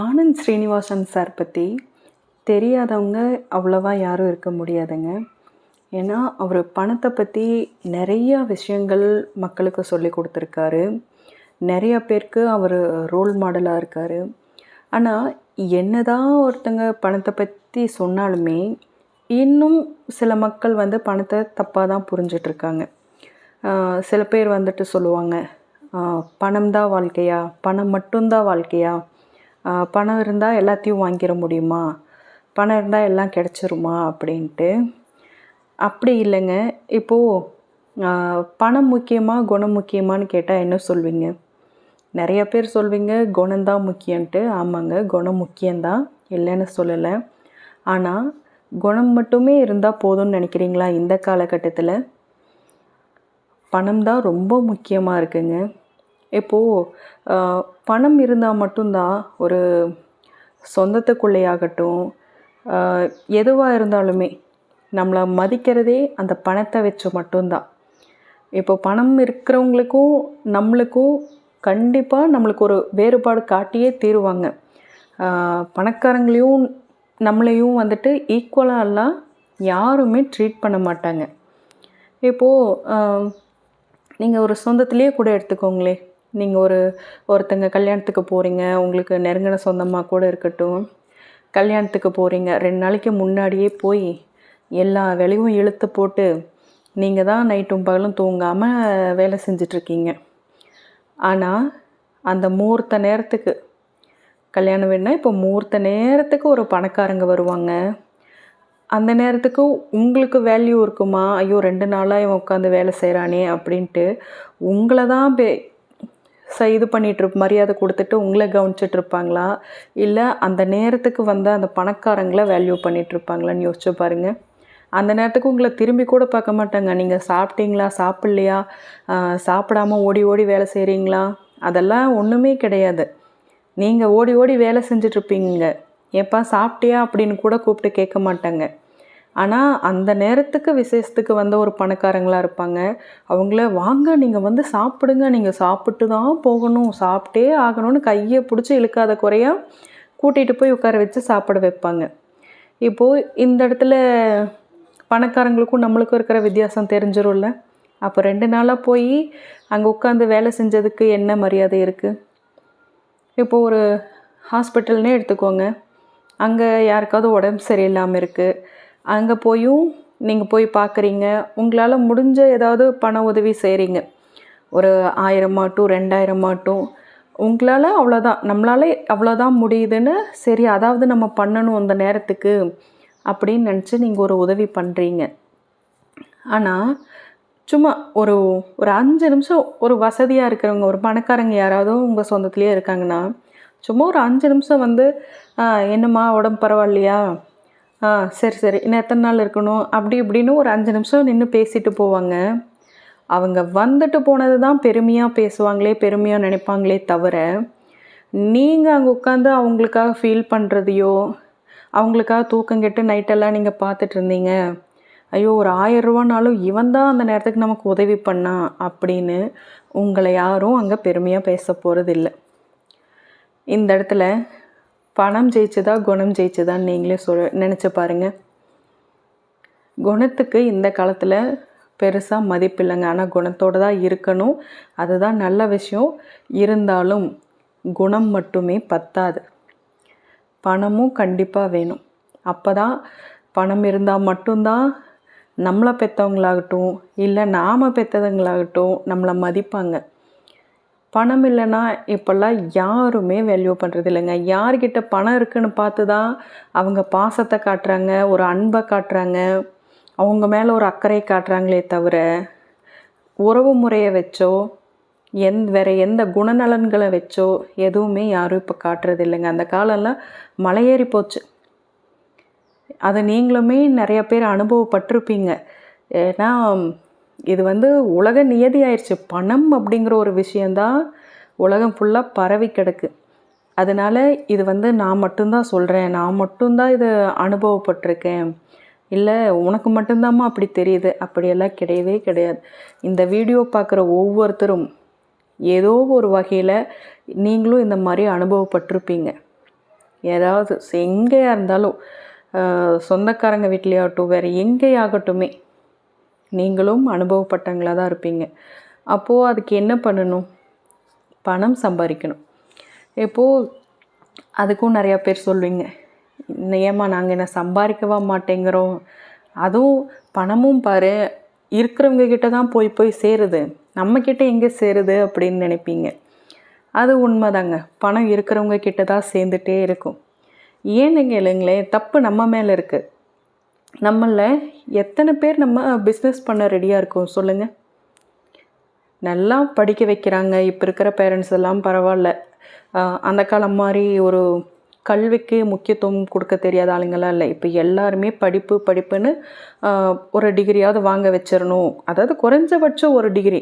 Anand Srinivasan sir பற்றி தெரியாதவங்க அவ்வளோவா யாரும் இருக்க முடியாதுங்க. ஏன்னா அவர் பணத்தை பற்றி நிறையா விஷயங்கள் மக்களுக்கு சொல்லி கொடுத்துருக்காரு. நிறைய பேருக்கு அவர் ரோல் மாடலாக இருக்கார். ஆனால் என்னதான் ஒருத்தங்க பணத்தை பற்றி சொன்னாலுமே இன்னும் சில மக்கள் வந்து பணத்தை தப்பாக தான் புரிஞ்சிட்ருக்காங்க சில பேர் வந்துட்டு சொல்லுவாங்க பணம் தான் வாழ்க்கையா? பணம் மட்டும்தான் வாழ்க்கையா? பணம் இருந்தால் எல்லாத்தையும் வாங்கிட முடியுமா? பணம் இருந்தால் எல்லாம் கிடச்சிருமா? அப்படின்ட்டு. அப்படி இல்லைங்க. இப்போது பணம் முக்கியமாக குணம் முக்கியமான்னு கேட்டால் என்ன சொல்வீங்க? நிறைய பேர் சொல்வீங்க குணம்தான் முக்கியன்ட்டு ஆமாங்க குணம் முக்கியம்தான். இல்லைன்னு சொல்லலை. ஆனால் குணம் மட்டுமே இருந்தால் போதும்னு நினைக்கிறீங்களா இந்த காலகட்டத்தில்? பணம் தான் ரொம்ப முக்கியமாக இருக்குங்க. இப்போது பணம் இருந்தால் மட்டும்தான் ஒரு சொந்தத்துக்குள்ளேயாகட்டும் எதுவாக இருந்தாலுமே நம்மளை மதிக்கிறதே அந்த பணத்தை வச்சு மட்டும்தான் இப்போ பணம் இருக்கிறவங்களுக்கும் நம்மளுக்கும் கண்டிப்பாக நம்மளுக்கு ஒரு வேறுபாடு காட்டியே தீருவாங்க. பணக்காரங்களையும் நம்மளையும் வந்துட்டு ஈக்குவலாலாம் யாருமே ட்ரீட் பண்ண மாட்டாங்க. இப்போது நீங்கள் ஒரு சொந்தத்துலேயே கூட எடுத்துக்கோங்களே நீங்கள் ஒரு ஒருத்தங்க கல்யாணத்துக்கு போகிறீங்க உங்களுக்கு நெருங்கின சொந்தமாக கூட இருக்கட்டும். கல்யாணத்துக்கு போகிறீங்க ரெண்டு நாளைக்கு முன்னாடியே போய் எல்லா வேலையும் இழுத்து போட்டு நீங்கள் தான் நைட்டும் பகலும் தூங்காமல் வேலை செஞ்சிட்ருக்கீங்க. ஆனால் அந்த முகூர்த்த நேரத்துக்கு கல்யாணம் வேணுன்னா இப்போ முகூர்த்த நேரத்துக்கு ஒரு பணக்காரங்க வருவாங்க. அந்த நேரத்துக்கு உங்களுக்கு வேல்யூ இருக்குமா? ஐயோ ரெண்டு நாளாக இவன் உட்காந்து வேலை செய்கிறானே அப்படின்ட்டு உங்களை தான் பே ச இது பண்ணிகிட்ருப் மரியாதை கொடுத்துட்டு உங்களை கவனிச்சிட்டு இருப்பாங்களா? இல்லை அந்த நேரத்துக்கு வந்த அந்த பணக்காரங்களை வேல்யூ பண்ணிகிட்ருப்பாங்களான்னு யோசிச்சு பாருங்கள் அந்த நேரத்துக்கு உங்களை திரும்பி கூட பார்க்க மாட்டாங்க. நீங்கள் சாப்பிட்டீங்களா? சாப்பிட்லையா? சாப்பிடாமல் சாப்பிடாம ஓடி ஓடி வேலை செய்கிறீங்களா அதெல்லாம் ஒன்றுமே கிடையாது. நீங்கள் ஓடி ஓடி வேலை செஞ்சிட்ருப்பீங்க ஏப்பா சாப்பிட்டியா? அப்படின்னு கூட கூப்பிட்டு கேட்க மாட்டாங்க. ஆனால் அந்த நேரத்துக்கு விசேஷத்துக்கு வந்த ஒரு பணக்காரங்களாக இருப்பாங்க. அவங்கள வாங்க நீங்கள் வந்து சாப்பிடுங்க. நீங்கள் சாப்பிட்டு தான் போகணும். சாப்பிட்டே ஆகணும்னு கையை பிடிச்சி இழுக்காத குறையாக கூட்டிகிட்டு போய் உட்கார வச்சு சாப்பிட வைப்பாங்க. இப்போது இந்த இடத்துல பணக்காரங்களுக்கும் நம்மளுக்கும் இருக்கிற வித்தியாசம் தெரிஞ்சிரும்ல. அப்போ ரெண்டு நாளாக போய் அங்கே உட்காந்து வேலை செஞ்சதுக்கு என்ன மரியாதை இருக்குது இப்போது ஒரு ஹாஸ்பிட்டல்னே எடுத்துக்கோங்க. அங்கே யாருக்காவது உடம்பு சரியில்லாமல் இருக்குது அங்கே போயும் நீங்கள் போய் பார்க்குறீங்க உங்களால் முடிஞ்ச ஏதாவது பண உதவி செய்கிறீங்க ஒரு ஆயிரமாட்டும் ரெண்டாயிரமாட்டும் உங்களால் அவ்வளோதான் நம்மளால் அவ்வளோதான் முடியுதுன்னு சரி அதாவது நம்ம பண்ணணும் அந்த நேரத்துக்கு அப்படின்னு நினச்சி நீங்கள் ஒரு உதவி பண்ணுறீங்க ஆனால் சும்மா ஒரு ஒரு அஞ்சு நிமிஷம் ஒரு வசதியாக இருக்கிறவங்க ஒரு பணக்காரங்க யாராவது உங்கள் சொந்தத்துலேயே இருக்காங்கன்னா சும்மா ஒரு அஞ்சு நிமிஷம் வந்து என்னம்மா உடம்பு பரவாயில்லையா? ஆ சரி சரி. இன்னும் எத்தனை நாள் இருக்கணும்? அப்படி இப்படின்னு ஒரு அஞ்சு நிமிஷம் நின்று பேசிட்டு போவாங்க. அவங்க வந்துட்டு போனது தான் பெருமையாக பேசுவாங்களே பெருமையாக நினைப்பாங்களே தவிர நீங்கள் அங்கே உட்காந்து அவங்களுக்காக ஃபீல் பண்ணுறதையோ அவங்களுக்காக தூக்கம் கெட்டு நைட்டெல்லாம் நீங்கள் பார்த்துட்டு இருந்தீங்க. ஐயோ ஒரு ஆயர்ரூவானாலும் இவன் தான் அந்த நேரத்துக்கு நமக்கு உதவி பண்ணான் அப்படின்னு உங்களை யாரும் அங்கே பெருமையாக பேச போகிறதில்ல இந்த இடத்துல பணம் ஜெயிச்சதா குணம் ஜெயிச்சதான்னு நீங்களே சொல் நினச்சி பாருங்கள் குணத்துக்கு இந்த காலத்தில் பெருசாக மதிப்பில்லைங்க ஆனால் குணத்தோடு தான் இருக்கணும். அதுதான் நல்ல விஷயம். இருந்தாலும் குணம் மட்டுமே பத்தாது. பணமும் கண்டிப்பாக வேணும். அப்போ தான் பணம் இருந்தால் மட்டும்தான் நம்மளை பெற்றவங்களாகட்டும் இல்லை நாம் பெற்றதுங்களாகட்டும் நம்மளை மதிப்பாங்க. பணம் இல்லைன்னா இப்போல்லாம் யாருமே வேல்யூ பண்ணுறது இல்லைங்க. யார்கிட்ட பணம் இருக்குன்னு பார்த்து தான் அவங்க பாசத்தை காட்டுறாங்க ஒரு அன்பை காட்டுறாங்க. அவங்க மேலே ஒரு அக்கறை காட்டுறாங்களே தவிர உறவு முறையை வச்சோ எந் வேறு எந்த குணநலன்களை வச்சோ எதுவுமே யாரும் இப்போ காட்டுறது இல்லைங்க. அந்த காலம்லாம் மலையேறி போச்சு. அதை நீங்களுமே நிறைய பேர் அனுபவப்பட்டிருப்பீங்க. ஏன்னா இது வந்து உலக நியதி ஆயிடுச்சு. பணம் அப்படிங்கிற ஒரு விஷயந்தான் உலகம் ஃபுல்லாக பரவி கிடக்கு. அதனால் இது வந்து நான் மட்டும்தான் சொல்கிறேன் நான் மட்டும்தான் இதை அனுபவப்பட்டிருக்கேன். இல்லை உனக்கு மட்டும்தாம்மா அப்படி தெரியுது. அப்படியெல்லாம் கிடையவே கிடையாது. இந்த வீடியோ பார்க்குற ஒவ்வொருத்தரும் ஏதோ ஒரு வகையில் நீங்களும் இந்த மாதிரி அனுபவப்பட்டிருப்பீங்க. ஏதாவது எங்கேயா இருந்தாலும் சொந்தக்காரங்க வீட்லேயாகட்டும் வேறு எங்கேயாகட்டுமே நீங்களும் அனுபவப்பட்டவங்களாக தான் இருப்பீங்க. அப்போது அதுக்கு என்ன பண்ணணும்? பணம் சம்பாதிக்கணும் இப்போது அதுக்கும் நிறையா பேர் சொல்லுவீங்க ஏமா நாங்கள் என்ன சம்பாதிக்கவா மாட்டேங்கிறோம். அதுவும் பணமும் பாரு இருக்கிறவங்க கிட்ட தான் போய் போய் சேருது. நம்மக்கிட்ட எங்கே சேருது? அப்படின்னு நினைப்பீங்க. அது உண்மைதாங்க. பணம் இருக்கிறவங்க கிட்ட தான் சேர்ந்துட்டே இருக்கும். ஏன்னு கேளுங்களேன் தப்பு நம்ம மேலே இருக்குது நம்மள எத்தனை பேர் நம்ம பிஸ்னஸ் பண்ண ரெடியாக இருக்கோம் சொல்லுங்கள் நல்லா படிக்க வைக்கிறாங்க. இப்போ இருக்கிற பேரண்ட்ஸ் எல்லாம் பரவாயில்ல. அந்த காலம் மாதிரி ஒரு கல்விக்கு முக்கியத்துவம் கொடுக்க தெரியாத ஆளுங்களாம் இல்லை. இப்போ எல்லாருமே படிப்பு படிப்புன்னு ஒரு டிகிரியாவது வாங்க வச்சிடணும். அதாவது குறைஞ்சபட்சம் ஒரு டிகிரி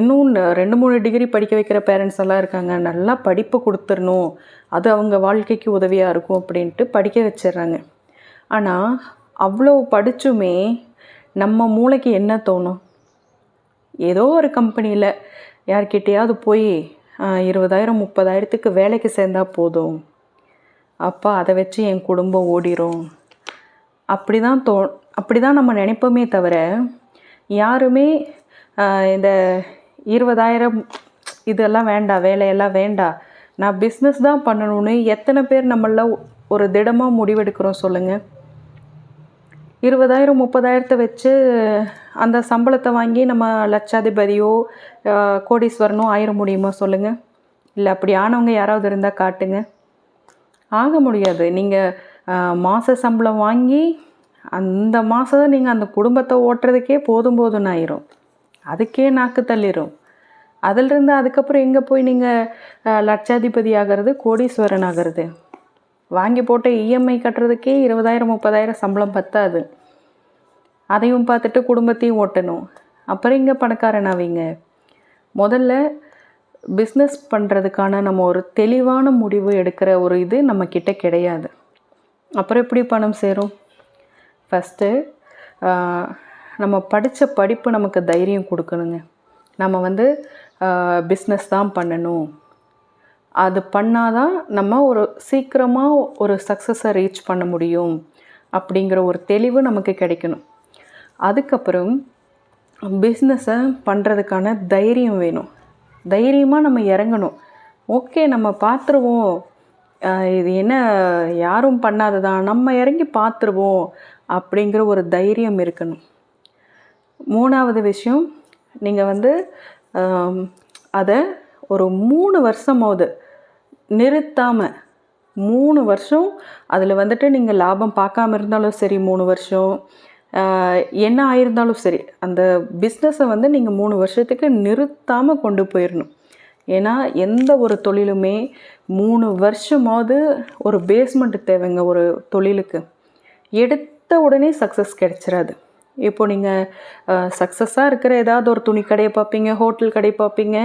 இன்னும் ரெண்டு மூணு டிகிரி படிக்க வைக்கிற பேரண்ட்ஸ் எல்லாம் இருக்காங்க. நல்லா படிப்பு கொடுத்துடணும். அது அவங்க வாழ்க்கைக்கு உதவியாக இருக்கும் அப்படின்ட்டு படிக்க வச்சிடுறாங்க. ஆனால் அவ்வளோ படிச்சுமே நம்ம மூளைக்கு என்ன தோணும்? ஏதோ ஒரு கம்பெனியில் யார்கிட்டயாவது போய் இருபதாயிரம் முப்பதாயிரத்துக்கு வேலைக்கு சேர்ந்தா போதும். அப்போ அதை வச்சு என் குடும்பம் ஓடிரும். அப்படி தான் தோ அப்படி தான் நம்ம நினைப்போமே தவிர யாருமே இந்த இருபதாயிரம் இதெல்லாம் வேண்டாம் வேலையெல்லாம் வேண்டாம் நான் பிஸ்னஸ் தான் பண்ணணும்னு எத்தனை பேர் நம்மள ஒரு திடமாக முடிவெடுக்கிறோம் சொல்லுங்கள் இருபதாயிரம் முப்பதாயிரத்தை வச்சு அந்த சம்பளத்தை வாங்கி நம்ம லட்சாதிபதியோ கோடீஸ்வரனோ ஆயிர முடியுமா சொல்லுங்கள் இல்லை அப்படி ஆனவங்க யாராவது இருந்தால் காட்டுங்க. ஆக முடியாது. நீங்கள் மாத சம்பளம் வாங்கி அந்த மாதம் நீங்கள் அந்த குடும்பத்தை ஓட்டுறதுக்கே போதும் போதும்னு ஆயிரும். அதுக்கே நாக்கு தள்ளிடும் அதிலிருந்து அதுக்கப்புறம் எங்கே போய் நீங்கள் லட்சாதிபதி ஆகிறது கோடீஸ்வரன் ஆகிறது? வாங்கி போட்ட இஎம்ஐ கட்டுறதுக்கே இருபதாயிரம் முப்பதாயிரம் சம்பளம் பத்தாது. அதையும் பார்த்துட்டு குடும்பத்தையும் ஓட்டணும். அப்புறம் இங்கே பணக்காரன் ஆவீங்க. முதல்ல பிஸ்னஸ் பண்ணுறதுக்கான நம்ம ஒரு தெளிவான முடிவு எடுக்கிற ஒரு இது நம்மக்கிட்ட கிடையாது. அப்புறம் எப்படி பணம் சேரும்? ஃபஸ்ட்டு நம்ம படித்த படிப்பு நமக்கு தைரியம் கொடுக்கணுங்க. நம்ம வந்து பிஸ்னஸ் தான் பண்ணணும். அது பண்ணாதான் நம்ம ஒரு சீக்கிரமாக ஒரு சக்ஸஸை ரீச் பண்ண முடியும் அப்படிங்கிற ஒரு தெளிவு நமக்கு கிடைக்கணும். அதுக்கப்புறம் பிஸ்னஸை பண்ணுறதுக்கான தைரியம் வேணும். தைரியமாக நம்ம இறங்கணும். ஓகே நம்ம பார்த்துருவோம். இது என்ன யாரும் பண்ணாததான் நம்ம இறங்கி பார்த்துருவோம் அப்படிங்கிற ஒரு தைரியம் இருக்கணும். மூணாவது விஷயம் நீங்கள் வந்து அதை ஒரு மூணு வருஷமாவது நிறுத்தாமல் மூணு வருஷம் அதில் வந்துட்டு நீங்கள் லாபம் பார்க்காம இருந்தாலும் சரி மூணு வருஷம் என்ன ஆயிருந்தாலும் சரி அந்த பிஸ்னஸை வந்து நீங்கள் மூணு வருஷத்துக்கு நிறுத்தாமல் கொண்டு போயிடணும் ஏன்னா எந்த ஒரு தொழிலுமே மூணு வருஷமாவது ஒரு பேஸ்மெண்ட் தேவைங்க ஒரு தொழிலுக்கு. எடுத்த உடனே சக்ஸஸ் கிடைச்சிடாது இப்போ நீங்கள் சக்ஸஸாக இருக்கிற ஏதாவது ஒரு துணி கடையை பார்ப்பீங்க ஹோட்டல் கடை பார்ப்பீங்க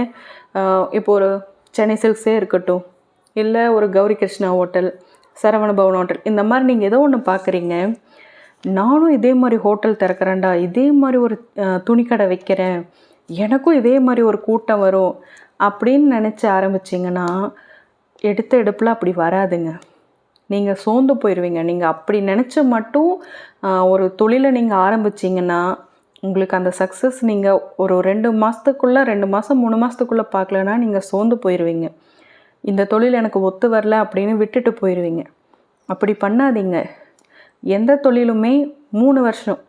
இப்போ ஒரு சென்னை சில்க்ஸே இருக்கட்டும் இல்லை ஒரு கௌரி கிருஷ்ணா ஹோட்டல் சரவண பவன் ஹோட்டல் இந்த மாதிரி நீங்கள் ஏதோ ஒன்று பார்க்குறீங்க நானும் இதே மாதிரி ஹோட்டல் திறக்கிறேன்டா இதே மாதிரி ஒரு துணிக்கடை வைக்கிறேன் எனக்கும் இதே மாதிரி ஒரு கூட்டம் வரும் அப்படின்னு நினச்சி ஆரம்பிச்சிங்கன்னா எடுத்த எடுப்பில் அப்படி வராதுங்க. நீங்கள் சோர்ந்து போயிடுவீங்க நீங்கள் அப்படி நினச்சி மட்டும் ஒரு தொழிலை நீங்கள் ஆரம்பிச்சிங்கன்னா உங்களுக்கு அந்த சக்ஸஸ் நீங்கள் ஒரு ரெண்டு மாதத்துக்குள்ளே ரெண்டு மாதம் மூணு மாதத்துக்குள்ளே பார்க்கலன்னா நீங்கள் சோர்ந்து போயிடுவீங்க இந்த தொழில் எனக்கு ஒத்து வரல அப்படின்னு விட்டுட்டு போயிடுவீங்க அப்படி பண்ணாதீங்க. எந்த தொழிலுமே மூணு வருஷம்.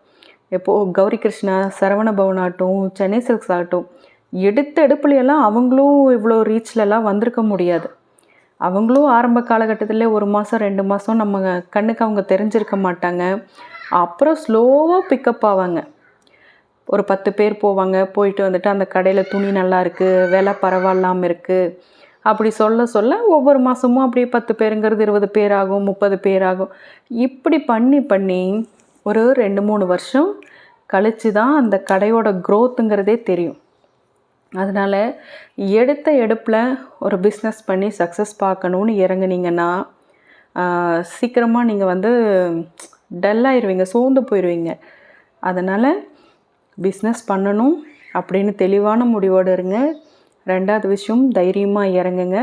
எப்போது கௌரி கிருஷ்ணா சரவண பவன் ஆகட்டும் சென்னை சில்க்ஸ் ஆகட்டும் எடுத்த எடுப்புலையெல்லாம் அவங்களும் இவ்வளோ ரீச்லலாம் வந்திருக்க முடியாது. அவங்களும் ஆரம்ப காலகட்டத்தில் ஒரு மாதம் ரெண்டு மாதம் நம்ம கண்ணுக்கு அவங்க தெரிஞ்சிருக்க மாட்டாங்க. அப்புறம் ஸ்லோவாக பிக்கப் ஆவாங்க. ஒரு பத்து பேர் போவாங்க போயிட்டு வந்துட்டு அந்த கடையில் துணி நல்லா இருக்குது விலை பரவாயில்லாமல் இருக்குது அப்படி சொல்ல சொல்ல ஒவ்வொரு மாதமும் அப்படியே பத்து பேருங்கிறது இருபது பேர் ஆகும் முப்பது பேர் ஆகும் இப்படி பண்ணி பண்ணி ஒரு ரெண்டு மூணு வருஷம் கழித்து தான் அந்த கடையோட க்ரோத்துங்கிறதே தெரியும். அதனால் எடுத்த எடுப்பில் ஒரு பிஸ்னஸ் பண்ணி சக்ஸஸ் பார்க்கணுன்னு இறங்குனீங்கன்னா சீக்கிரமாக நீங்கள் வந்து டல்லாகிடுவீங்க சோர்ந்து போயிடுவீங்க அதனால் பிஸ்னஸ் பண்ணணும் அப்படின்னு தெளிவான முடிவோடு இருங்க. ரெண்டாவது விஷயம் தைரியமாக இறங்குங்க.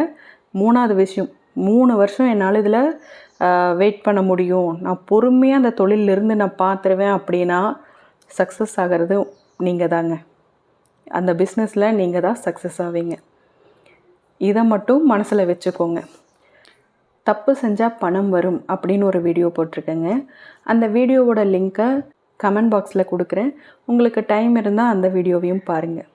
மூணாவது விஷயம் மூணு வருஷம் என்னால் இதில் வெயிட் பண்ண முடியும். நான் பொறுமையாக அந்த தொழிலிருந்து நான் பார்த்துருவேன் அப்படின்னா சக்ஸஸ் ஆகிறது நீங்கள் தாங்க. அந்த பிஸ்னஸில் நீங்கள் தான் சக்ஸஸ் ஆவீங்க. இதை மட்டும் மனசில் வச்சுக்கோங்க. தப்பு செஞ்சால் பணம் வரும் அப்படின்னு ஒரு வீடியோ போட்டிருக்கேங்க. அந்த வீடியோவோட லிங்க்கை கமெண்ட் பாக்ஸில் கொடுக்குறேன். உங்களுக்கு டைம் இருந்தால் அந்த வீடியோவையும் பாருங்கள்